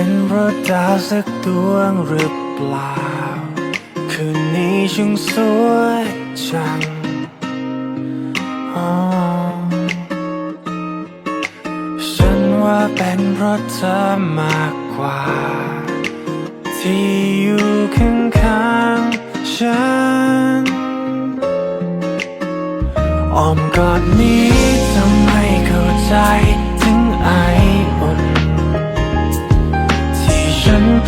็นเพราะดาวสักดวงหรือเปล่า คืนนี้ช่างสวยจังฉันว่าเป็นเพราะเธอมากกว่า ที่อยู่ข้างๆฉันอ้อมกอดนี้ทำให้เข้าใจ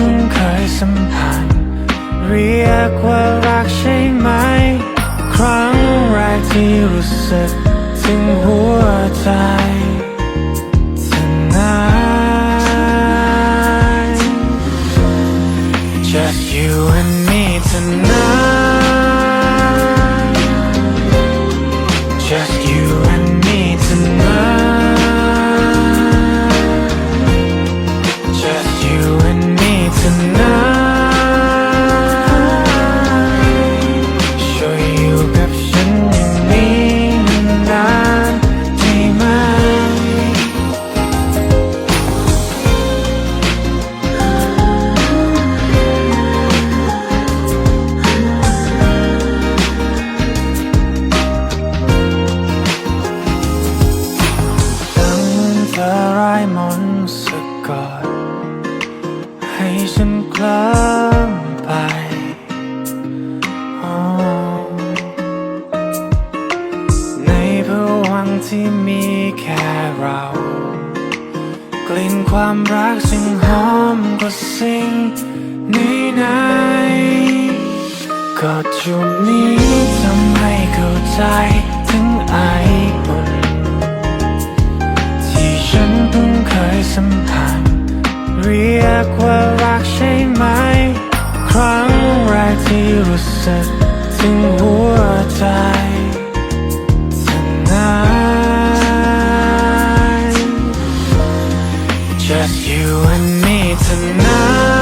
พิ่งเคยสัมผัสเรียกว่ารักใช่ไหม ครั้งแรกที่รู้สึกถึงหัวใจ สะกดให้ฉันเคลิ้มไปในภวังที่มีแค่เรา กลิ่นความรักจึงหอมกว่าสิ่งนี้ไหนๆก็จุดนี้ทำให้เข้าใจ กว่ารักใช่ไหม ครั้งแรกที่รู้สึกถึงหัวใจ tonight Just you and me tonight